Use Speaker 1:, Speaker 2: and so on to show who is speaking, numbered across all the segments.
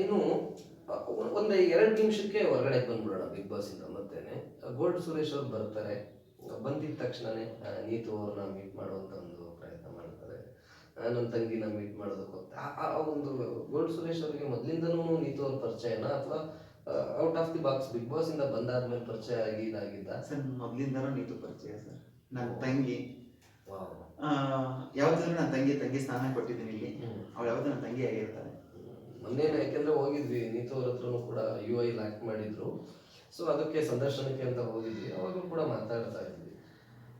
Speaker 1: ಇನ್ನು ಒಂದು ಎರಡು ನಿಮಿಷಕ್ಕೆ ಹೊರಗಡೆ ಬಂದ್ಬಿಡೋಣ ಬಿಗ್ ಬಾಸ್ ಇಂದ ಮತ್ತೇನೆ. ಗೋಲ್ಡ್ ಸುರೇಶ್ ಅವ್ರು ಬರ್ತಾರೆ. ಬಂದಿದ ತಕ್ಷಣನೇ ನೀತು ಅವ್ರನ್ನ ಮೀಟ್ ಮಾಡುವಂತ ಒಂದು ಪ್ರಯತ್ನ ಮಾಡ್ತಾರೆ. ನನ್ನ ತಂಗಿನ ಮೀಟ್ ಮಾಡೋದಕ್ಕೆ ಹೋಗ್ತಾರೆ ಆ- ಒಂದು ಗೋಲ್ಡ್ ಸುರೇಶ್ ಅವರಿಗೆ ಮೊದಲಿಂದನೂ ನೀತು ಅವ್ರ ಪರಿಚಯನ ಅಥವಾ out of the box Bigg Boss ಇಂದ ಬಂದಾದ್ಮೇಲೆ ಪರಿಚಯ ಆಗಿ ಇದಾಗಿದ್ದ
Speaker 2: ಸರ್ ಮೊದಲಿಂದನೂ ನೀತು ಪರಿಚಯ ಸರ್. ನನ್ನ ತಂಗಿ. ಯಾವ್ದಾದ್ರು ನನ್ನ ತಂಗಿ ತಂಗಿ ಸ್ನಾನ ಕೊಟ್ಟಿದ್ದೀನಿ ಇಲ್ಲಿ. ಅವಳು ಯಾವತ್ತೂ ನನ್ನ ತಂಗಿ ಆಗಿರ್ತಾಳೆ
Speaker 1: ಮೊನ್ನೆ ಯಾಕೆಂದ್ರೆ ಹೋಗಿದ್ವಿ ನೀತು ಅವ್ರ ಕೂಡ ಯು ಐ ಲ್ಯಾಕ್ ಮಾಡಿದ್ರು. ಸೊ ಅದಕ್ಕೆ ಸಂದರ್ಶನಕ್ಕೆ ಅಂತ ಹೋಗಿದ್ವಿ. ಅವಾಗಲೂ ಕೂಡ ಮಾತಾಡ್ತಾ ಇದ್ವಿ.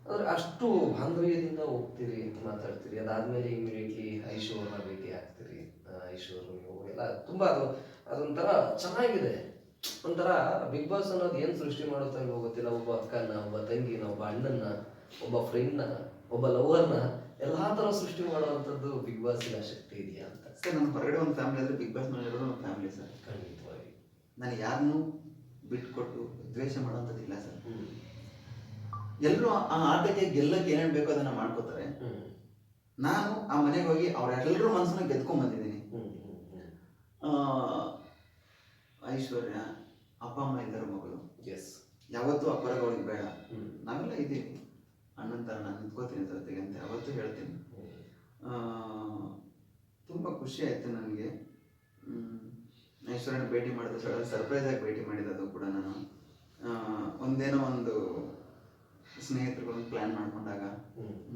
Speaker 1: ಅಂದ್ರೆ ಅಷ್ಟು ಬಾಂಧವ್ಯದಿಂದ ಹೋಗ್ತೀರಿ ಮಾತಾಡ್ತೀರಿ. ಅದಾದ್ಮೇಲೆ ಇಮಿಡಿಯೇಟ್ಲಿ ಐಶ್ವರ್ನ ಭೇಟಿ ಆಗ್ತೀರಿ. ಐಶೋರ್ ಐಶು ನೀವು ಎಲ್ಲ ತುಂಬಾ ಅದು, ಅದೊಂಥರ ಚೆನ್ನಾಗಿದೆ. ಒಂಥರ ಬಿಗ್ ಬಾಸ್ ಅನ್ನೋದು ಏನು ಸೃಷ್ಟಿ ಮಾಡುತ್ತೆ ಇಲ್ವೋ ಗೊತ್ತಿಲ್ಲ. ಒಬ್ಬ ಅಕ್ಕನ ಒಬ್ಬ ತಂಗಿನ, ಒಬ್ಬ ಅಣ್ಣನ ಒಬ್ಬ ಫ್ರೆಂಡ್ನ ಒಬ್ಬ ಲವರ್ನ ಎಲ್ಲಾ ತರ ಸೃಷ್ಟಿ ಮಾಡುವಂಥದ್ದು ಬಿಗ್ ಬಾಸಿನ ಶಕ್ತಿ ಇದೆಯಾ ಅಂತ.
Speaker 2: ಸರ್ ನಾನು ಹೊರಗಡೆ ಒಂದು ಫ್ಯಾಮಿಲಿ ಅಂದರೆ ಬಿಗ್ ಬಾಸ್ ಮನೆಯಲ್ಲಿ ಒಂದು ಫ್ಯಾಮಿಲಿ ಸರ್.
Speaker 1: ಖಂಡಿತವಾಗಿ.
Speaker 2: ನಾನು ಯಾರನ್ನು ಬಿಟ್ಕೊಟ್ಟು ದ್ವೇಷ ಮಾಡೋಂಥದ್ದಿಲ್ಲ ಸರ್. ಎಲ್ಲರೂ ಆ ಆಟಕ್ಕೆ ಗೆಲ್ಲಕ್ಕೆ ಏನೇನು ಬೇಕೋ ಅದನ್ನ ಮಾಡ್ಕೋತಾರೆ. ನಾನು ಆ ಮನೆಗೆ ಹೋಗಿ ಅವ್ರೆಲ್ಲರೂ ಮನಸ್ಸನ್ನ ಗೆದ್ಕೊಂಡ್ ಬಂದಿದ್ದೀನಿ. ಐಶ್ವರ್ಯ ಅಪ್ಪ ಅಮ್ಮ ಇದ್ದಾರೆ ಮಗಳು.
Speaker 1: ಎಸ್
Speaker 2: ಯಾವತ್ತೂ ಅಪ್ಪರಾಗ ಹೋಗಿ ಬೇಡ. ನಾವೆಲ್ಲ ಇದ್ದೀವಿ. ಅಣ್ಣನ ಥರ ನಾನು ನಿಂತ್ಕೋತೀನಿ ಜೊತೆಗೆ ಅಂತ ಯಾವತ್ತೂ ಹೇಳ್ತೀನಿ. ಆ, ತುಂಬ ಖುಷಿ ಆಯಿತು ನನಗೆ. ಐಶ್ವರ್ಯನ ಭೇಟಿ ಮಾಡಿದ ಸಡನ್ ಸರ್ಪ್ರೈಸ್ ಆಗಿ ಭೇಟಿ ಮಾಡಿದ್ದು ಕೂಡ ನಾನು. ಒಂದೇನೋ ಒಂದು ಸ್ನೇಹಿತರುಗಳನ್ನ ಪ್ಲ್ಯಾನ್ ಮಾಡ್ಕೊಂಡಾಗ.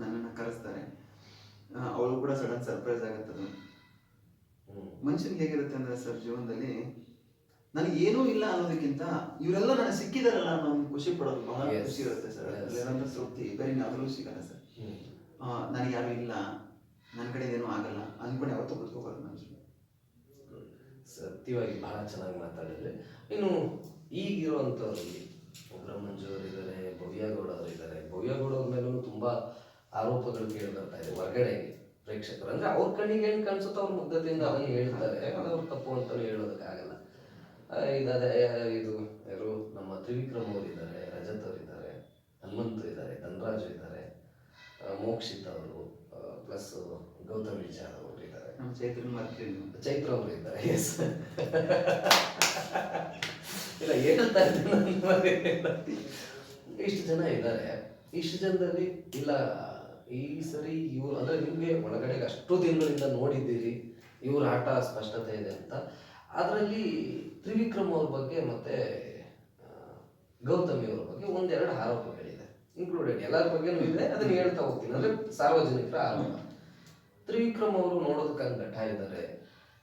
Speaker 2: ನನ್ನನ್ನು ಕರೆಸ್ತಾರೆ. ಅವಳು ಕೂಡ ಸಡನ್ ಸರ್ಪ್ರೈಸ್ ಆಗುತ್ತದು.
Speaker 1: ಮನುಷ್ಯನ್
Speaker 2: ಮನುಷ್ಯನಿಗೆ ಹೇಗಿರುತ್ತೆ ಅಂದ್ರೆ ಸರ್ ಜೀವನದಲ್ಲಿ ನನಗೆ ಏನೂ ಇಲ್ಲ ಅನ್ನೋದಕ್ಕಿಂತ ಇವರೆಲ್ಲ ನನಗೆ ಸಿಕ್ಕಿದಾರಲ್ಲ ಅನ್ನೋ ಒಂದು ಖುಷಿ ಪಡೋದು ಬಹಳ ಖುಷಿ ಇರುತ್ತೆ ಸರ್. ಅಲ್ಲಿರೋಂಥ ತೃಪ್ತಿ. ಬೇರೆ ಯಾವುದರಲ್ಲೂ ಸಿಗಲ್ಲ ಸರ್. ನನಗೆ ಯಾರು ಇಲ್ಲ. ನನ್ನ ಕಡೆ ಏನೂ ಆಗಲ್ಲ. ಅಂದ್ಕೊಂಡು ಯಾವತ್ತೂ ಕೂತ್ಕೋಬಾರ್ದು ಮನುಷ್ಯರು
Speaker 1: ಸತ್ಯವಾಗಿ ಬಹಳ ಚೆನ್ನಾಗಿ ಮಾತಾಡಿದ್ರೆ. ಇನ್ನು ಈಗಿರುವಂಥವ್ರಲ್ಲಿ ಒಬ್ಬರ ಇದ್ದಾರೆ ಭವ್ಯಗೌಡ ಅವರು ಇದ್ದಾರೆ ಭವ್ಯಗೌಡ ಅವ್ರ ಮೇಲೂ ತುಂಬ ಆರೋಪಗಳು ಕೇಳಿ ಬರ್ತಾ ಇದೆ ಹೊರಗಡೆ ಪ್ರೇಕ್ಷಕರು. ಅಂದ್ರೆ ಅವ್ರ ಕಣ್ಣಿಗೆ ಏನು ಕಾಣಿಸುತ್ತೋ ಅವ್ರ ಮುಗ್ಧತೆಯಿಂದ ಅವನ್ನ ಹೇಳ್ತಾರೆ. ಅವ್ರ ತಪ್ಪು ಅಂತಲೂ ಹೇಳೋದಕ್ಕಾಗಲ್ಲ. ಇದಾದ ಇದು ಯಾರು? ನಮ್ಮ ತ್ರಿವಿಕ್ರಮ್ ಅವರು ಇದ್ದಾರೆ ರಜತ್ ಅವರಿದ್ದಾರೆ ಹನುಮಂತು ಇದ್ದಾರೆ ಧನರಾಜು ಇದ್ದಾರೆ ಮೋಕ್ಷಿತ್ ಅವರು ಪ್ಲಸ್ ಗೌತಮ್ ವಿಚಾರ ಅವರು ಇದ್ದಾರೆ.
Speaker 2: ನಮ್ಮ ಚೈತ್ರನ ಮರ್ತೀರಿ ನೀವು
Speaker 1: ಚೈತ್ರ ಅವರು ಇದ್ದಾರೆ ಎಸ್ ಇಲ್ಲ ಏನಂತ ಇಷ್ಟು ಜನ ಇದ್ದಾರೆ. ಇಷ್ಟು ಜನದಲ್ಲಿ ಇಲ್ಲ ಈ ಸರಿ ಇವ್ರು ಅಂದ್ರೆ ನಿಮ್ಗೆ ಒಳಗಡೆ ಅಷ್ಟು ದಿನಗಳಿಂದ ನೋಡಿದ್ದೀರಿ ಇವ್ರ ಆಟ ಸ್ಪಷ್ಟತೆ ಇದೆ ಅಂತ. ಅದರಲ್ಲಿ ತ್ರಿವಿಕ್ರಮ್ ಅವ್ರ ಬಗ್ಗೆ ಮತ್ತೆ ಗೌತಮಿ ಅವ್ರ ಬಗ್ಗೆ ಒಂದೆರಡು ಆರೋಪಗಳಿದೆ. ಇನ್ಕ್ಲೂಡೆಡ್ ಎಲ್ಲರ ಬಗ್ಗೆನೂ ಇದೆ. ಅದನ್ನ ಹೇಳ್ತಾ ಹೋಗ್ತೀನಿ. ಅಂದ್ರೆ ಸಾರ್ವಜನಿಕರ ಆರೋಪ. ತ್ರಿವಿಕ್ರಮ್ ಅವರು ನೋಡೋದಕ್ಕೆ ಘಟ ಇದ್ದಾರೆ.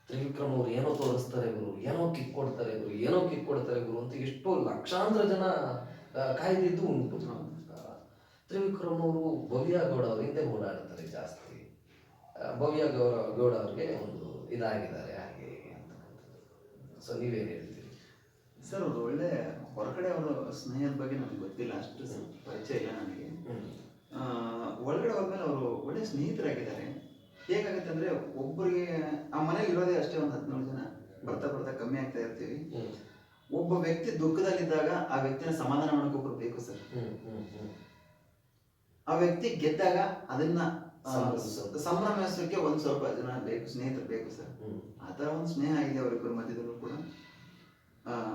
Speaker 1: ತ್ರಿವಿಕ್ರಮ್ ಅವರು ಏನೋ ತೋರಿಸ್ತಾರೆ ಗುರು. ಏನೋ ಕಿಕ್ ಕೊಡ್ತಾರೆ ಗುರು. ಏನೋ ಕಿಕ್ ಕೊಡ್ತಾರೆ ಗುರು ಅಂತ ಎಷ್ಟೋ ಲಕ್ಷಾಂತರ ಜನ ಕಾಯ್ದಿದ್ದು ಉಂಟು. ತ್ರಿವಿಕ್ರಮ್ ಅವರು ಭವ್ಯ ಗೌಡ ಅವ್ರ ಹಿಂದೆ ಓಡಾಡ್ತಾರೆ ಜಾಸ್ತಿ. ಭವ್ಯ ಗೌಡ ಗೌಡ ಅವ್ರಿಗೆ ಒಂದು ಇದಾಗಿದ್ದಾರೆ. ಹಾಗೆ ಅಂತ. ಸೊ ನೀವೇನು ಹೇಳ್ತೀರಿ?
Speaker 2: ಸರ್ ಅವ್ರು ಒಳ್ಳೆ ಹೊರಗಡೆ ಅವರ ಸ್ನೇಹದ ಬಗ್ಗೆ ನನಗೆ ಗೊತ್ತಿಲ್ಲ ಅಷ್ಟು ಪರಿಚಯ ಇಲ್ಲ ನನಗೆ ಆ, ಒಳಗಡೆ ಹೋದ್ಮೇಲೆ ಅವರು ಒಳ್ಳೆ ಸ್ನೇಹಿತರಾಗಿದ್ದಾರೆ. ಹೇಗಾಗುತ್ತೆ ಅಂದ್ರೆ ಒಬ್ಬರಿಗೆ ಆ ಮನೇಲಿ ಇರೋದೇ ಅಷ್ಟೇ ಒಂದು ಹದಿನೇಳು ಜನ ಬರ್ತಾ ಬರ್ತಾ ಕಮ್ಮಿ ಆಗ್ತಾ ಇರ್ತೀವಿ. ಒಬ್ಬ ವ್ಯಕ್ತಿ ದುಃಖದಲ್ಲಿದ್ದಾಗ ಆ ವ್ಯಕ್ತಿನ ಸಮಾಧಾನ ಮಾಡೋಕೆ ಒಬ್ರು ಬೇಕು ಸರ್. ಆ ವ್ಯಕ್ತಿ ಗೆದ್ದಾಗ ಅದನ್ನ. ಸಂಭ್ರಮಿಸೋಕೆ ಒಂದ್ ಸ್ವಲ್ಪ ಜನ ಬೇಕು ಸ್ನೇಹಿತರು ಬೇಕು ಸರ್. ಆತರ ಒಂದು ಸ್ನೇಹ ಆಗಿದೆ ಅವರಿಬ್ಬರ ಮಧ್ಯದಲ್ಲೂ ಕೂಡ.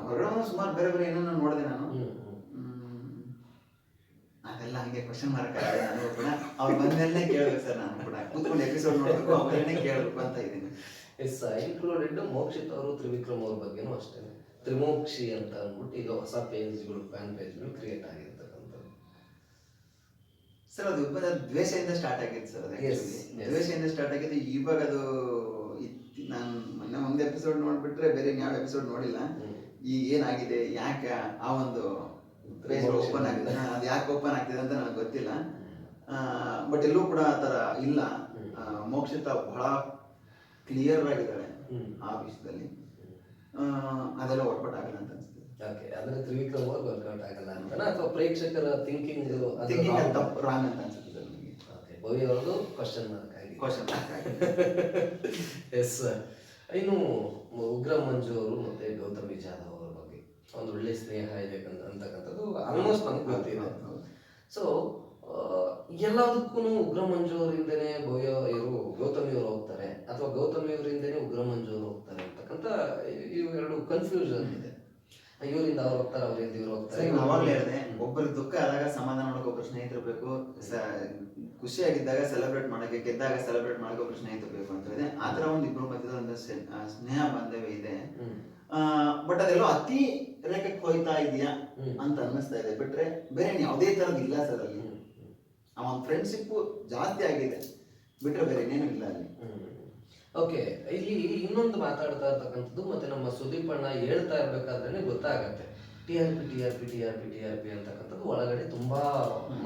Speaker 2: ಹೊರಗಡೆ ಸುಮಾರು ಬೇರೆ ಬೇರೆ ಏನನ್ನ ನೋಡಿದೆ ನಾನು. ಅದೆಲ್ಲ ಹಂಗೆ ಕ್ವಶನ್ ಮಾರ್ಕ್ ಆಗಿದೆ. ನಾನು ಕೂಡ ಅವ್ರು ಬಂದ್ಮೇಲೆ ಕೇಳಬೇಕು ಸರ್ ನಾನು ಕೂಡ. ಕೂತ್ಕೊಂಡು ಎಪಿಸೋಡ್ ನೋಡಬೇಕು ಅವ್ರನ್ನೇ ಕೇಳಬೇಕು ಅಂತ ಇದ್ದೀನಿ.
Speaker 1: ಎಸ್ ಇನ್ಕ್ಲೂಡೆಡ್ ಮೋಕ್ಷಿತ್ ಅವರು ತ್ರಿವಿಕ್ರಮ್ ಅವ್ರ ಬಗ್ಗೆನೂ ಅಷ್ಟೇ. ತ್ರಿಮೋಕ್ಷಿ ಅಂತ ಅಂದ್ಬಿಟ್ಟು ಈಗ ಹೊಸ ಪೇಜ್ಗಳು ಫ್ಯಾನ್ ಪೇಜ್ಗಳು ಕ್ರಿಯೇಟ್ ಆಗಿರ್ತಕ್ಕಂಥದ್ದು.
Speaker 2: ಸರ್ ಅದು ದ್ವೇಷದಿಂದ ಸ್ಟಾರ್ಟ್ ಆಗಿತ್ತು ಸರ್ ಅದು ದ್ವೇಷದಿಂದ ಸ್ಟಾರ್ಟ್ ಆಗಿದ್ದು ಇವಾಗ ಅದು ನಾನು ಮೊನ್ನೆ ಒಂದು ಎಪಿಸೋಡ್ ನೋಡ್ಬಿಟ್ರೆ ಬೇರೆ ಯಾವ ಎಪಿಸೋಡ್ ನೋಡಿಲ್ಲ.
Speaker 1: ಹ್ಮ್.
Speaker 2: ಈ ಏನಾಗಿದೆ ಯಾಕೆ ಆ ಒಂದು ಪೇಜ್ ಓಪನ್ ಆಗಿದೆ? ಅದು ಯಾಕೆ ಓಪನ್ ಆಗ್ತಿದೆ ಅಂತ ನನಗೆ ಗೊತ್ತಿಲ್ಲ. ಬಟ್ ಎಲ್ಲೂ ಕೂಡ ಆ ಥರ ಇಲ್ಲ. ಮೋಕ್ಷಿತ ಬಹಳ ಕ್ಲಿಯರ್ ಆಗಿದ್ದಾಳೆ. ಆ ವಿಷಯದಲ್ಲಿ. ಅದೆಲ್ಲ ವರ್ಕೌಟ್ ಆಗಲ್ಲ ಅಂತ ಅನ್ಸುತ್ತೆ.
Speaker 1: ಓಕೆ ಅಂದ್ರೆ ತ್ರಿವಿಕ್ರಮ್ ಅವ್ರು ವರ್ಕೌಟ್ ಆಗಲ್ಲ ಅಂತನ? ಅಥವಾ ಪ್ರೇಕ್ಷಕರ ಥಿಂಕಿಂಗ್
Speaker 2: ಥಿಂಕಿಂಗ್ ಅಂತ ರಾಂಗ್ ಅಂತ ಅನ್ಸುತ್ತೆ ನನಗೆ
Speaker 1: ಓಕೆ ಭವ್ಯ ಅವ್ರದ್ದು ಕ್ವಶನ್ ಮಾರ್ಕ್ ಆಗಿ
Speaker 2: ಕ್ವಶನ್
Speaker 1: ಎಸ್ ಇನ್ನು ಉಗ್ರ ಮಂಜು ಅವರು ಮತ್ತೆ ಗೌತಮಿ ಜಾಧವ್ ಒಂದು ಒಳ್ಳೆ ಸ್ನೇಹ ಇದೆ ಅಂತ- ಅಂತಕ್ಕಂಥದ್ದು ಆಲ್ಮೋಸ್ಟ್ ನಮ್ಗೆ ಗೊತ್ತಿದೆ. ಸೊ ಎಲ್ಲದಕ್ಕೂ ಉಗ್ರ ಮಂಜು ಅವರಿಂದನೇ ಭವ್ಯ ಇವರು ಗೌತಮಿ ಅವರು ಹೋಗ್ತಾರೆ ಅಥವಾ ಗೌತಮಿ ಅವರಿಂದನೇ ಉಗ್ರ ಮಂಜು ಅವರು ಹೋಗ್ತಾರೆ ಅಂತಕ್ಕಂಥ ಅಂತ ಇವು ಎರಡು ಕನ್ಫ್ಯೂಷನ್ ಇದೆ. ಇವರಿಂದ ಅವ್ರು ಹೋಗ್ತಾರೆ ಅವರಿಂದ ಇವ್ರು ಹೋಗ್ತಾರೆ.
Speaker 2: ಅವಾಗಲೇ ಹೇಳಿದೆ ಒಬ್ಬರಿಗೆ ದುಃಖ ಆದಾಗ ಸಮಾಧಾನ ಮಾಡೋಕೆ ಒಬ್ಬರು ಸ್ನೇಹಿತರು ಬೇಕು ಖುಷಿಯಾಗಿದ್ದಾಗ ಸೆಲೆಬ್ರೇಟ್ ಮಾಡೋಕೆ ಗೆದ್ದಾಗ ಸೆಲೆಬ್ರೇಟ್ ಮಾಡೋಕೆ ಒಬ್ರು ಸ್ನೇಹಿತರು ಬೇಕು ಅಂತ ಹೇಳಿದೆ. ಆ ಥರ ಒಂದು ಇಬ್ಬರು ಮಧ್ಯದ ಒಂದು ಸ್ನೇಹ ಬಾಂಧವ್ಯ ಇದೆ. ಬಟ್ ಅದೆಲ್ಲೋ ಅತಿ ರೇಖಕ್ಕೆ ಹೋಯ್ತಾ ಇದೆಯಾ. ಅಂತ ಅನ್ನಿಸ್ತಾ ಇದೆ. ಬಿಟ್ರೆ ಬೇರೆ ಯಾವುದೇ ತರದ್ ಇಲ್ಲ ಸರ್ ಅಲ್ಲಿ. ಒಂದು ಫ್ರೆಂಡ್ಶಿಪ್ ಜಾಸ್ತಿ ಆಗಿದೆ. ಬಿಟ್ರೆ ಬೇರೆ ಇನ್ನೇನು ಇಲ್ಲ ಅಲ್ಲಿ.
Speaker 1: ಓಕೆ ಇಲ್ಲಿ ಇನ್ನೊಂದು ಮಾತಾಡ್ತಾ ಇರ್ತಕ್ಕಂಥದ್ದು ಮತ್ತೆ ನಮ್ಮ ಸುದೀಪ್ ಅಣ್ಣ ಹೇಳ್ತಾ ಇರ್ಬೇಕಾದ್ರೆ ಗೊತ್ತಾಗತ್ತೆ. T R P T R P T R P T R P ಅಂತಕ್ಕಂಥದ್ದು ಒಳಗಡೆ ತುಂಬಾ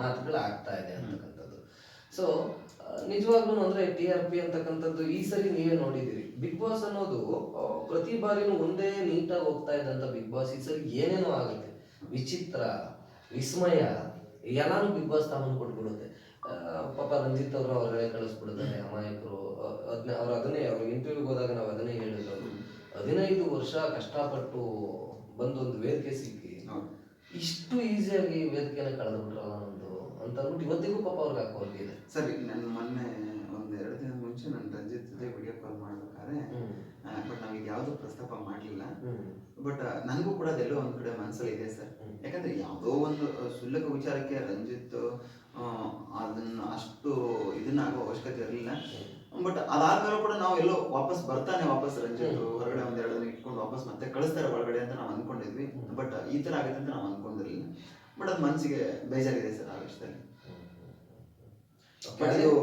Speaker 1: ಮಾತುಗಳು ಆಗ್ತಾ ಇದೆ ಅಂತಕ್ಕಂಥದ್ದು. ಸೊ ನಿಜವಾಗ್ಲೂ ಅಂದ್ರೆ ಟಿ ಆರ್ ಪಿ ಅಂತಕ್ಕಂಥದ್ದು ಈ ಸರಿ ನೀವೇ ನೋಡಿದಿರಿ ಬಿಗ್ ಬಾಸ್ ಅನ್ನೋದು ಪ್ರತಿ ಬಾರಿನೂ ಒಂದೇ ನೀಟಾಗಿ ಹೋಗ್ತಾ ಇದ್ದಂತ ಬಿಗ್ ಬಾಸ್ ಈ ಸರಿ ಏನೇನೋ ಆಗುತ್ತೆ. ವಿಚಿತ್ರ ವಿಸ್ಮಯ ಎಲ್ಲಾನು ಬಿಗ್ ಬಾಸ್ ತಾಮನ್ ಕೊಟ್ಬಿಡುತ್ತೆ. ಪಾಪ ರಂಜಿತ್ ಅವರು ಹೊರಗಡೆ ಕಳಿಸ್ಬಿಡ್ತಾರೆ ಅಮಾಯಕರು ಅದನ್ನ ಅವ್ರು ಅದನ್ನೇ ಅವ್ರ ಇಂಟರ್ವ್ಯೂಗೆ ಹೋದಾಗ ನಾವು ಅದನ್ನೇ ಹೇಳಿದ್ರು ಅವ್ರು. ಹದಿನೈದು ವರ್ಷ ಕಷ್ಟಪಟ್ಟು ಬಂದು ಒಂದು ವೇದಿಕೆ ಸಿಕ್ಕಿ ಇಷ್ಟು ಈಸಿಯಾಗಿ ವೇದಿಕೆನ ಕಳೆದು ಬಿಟ್ರಲ್ಲ ಅಂತ ಅಂದ್ಬಿಟ್ಟು ಇವತ್ತಿಗೂ ಪಾಪ ಅವ್ರಿಗೆ ಹಾಕೋದಿದೆ
Speaker 2: ಸರಿ ನನ್ನ ಮೊನ್ನೆ ಒಂದ್ ಎರಡು ದಿನ ಮುಂಚೆ ನನ್ನ ರಂಜಿತ್ ಜೊತೆ ವಿಡಿಯೋ ಕಾಲ್ ಮಾಡ್ಬೇಕಾದ್ರೆ ಬಟ್ ನಾವೀಗ ಯಾವ್ದು ಪ್ರಸ್ತಾಪ ಮಾಡ್ಲಿಲ್ಲ. ಬಟ್ ನನಗೂ ಕೂಡ ಅದೆಲ್ಲೋ ಒಂದ್ ಕಡೆ ಮನಸ್ಸಲ್ಲಿ ಇದೆ ಸರ್. ಯಾಕಂದ್ರೆ ಯಾವುದೋ ಒಂದು ಸುಲ್ಲಕ ವಿಚಾರಕ್ಕೆ ರಂಜಿತ್ ಆ, ಅದನ್ನ ಅಷ್ಟು ಇದನ್ನ ಆಗೋ ಅವಶ್ಯಕತೆ ಇರಲಿಲ್ಲ. ಬಟ್ ಅದಾದ್ಮೇಲೆ ಕೂಡ ನಾವು ಎಲ್ಲೋ ವಾಪಸ್ ಬರ್ತಾನೆ ವಾಪಸ್ ರಂಜಿತ್ ಹೊರಗಡೆ ಒಂದ್ ಎರಡು ದಿನ ಇಟ್ಕೊಂಡು ವಾಪಸ್ ಮತ್ತೆ ಕಳಿಸ್ತಾರೆ ಒಳಗಡೆ ಅಂತ ನಾವು ಅನ್ಕೊಂಡಿದ್ವಿ. ಬಟ್ ಈ ತರ ಆಗುತ್ತೆ ಅಂತ ನಾವು ಅನ್ಕೊಂಡಿರ್ಲಿಲ್ಲ. ಬಟ್ ಅದು ಮನಸ್ಸಿಗೆ ಬೇಜಾರಿದೆ ಸರ್ ಆ ವಿಷಯದಲ್ಲಿ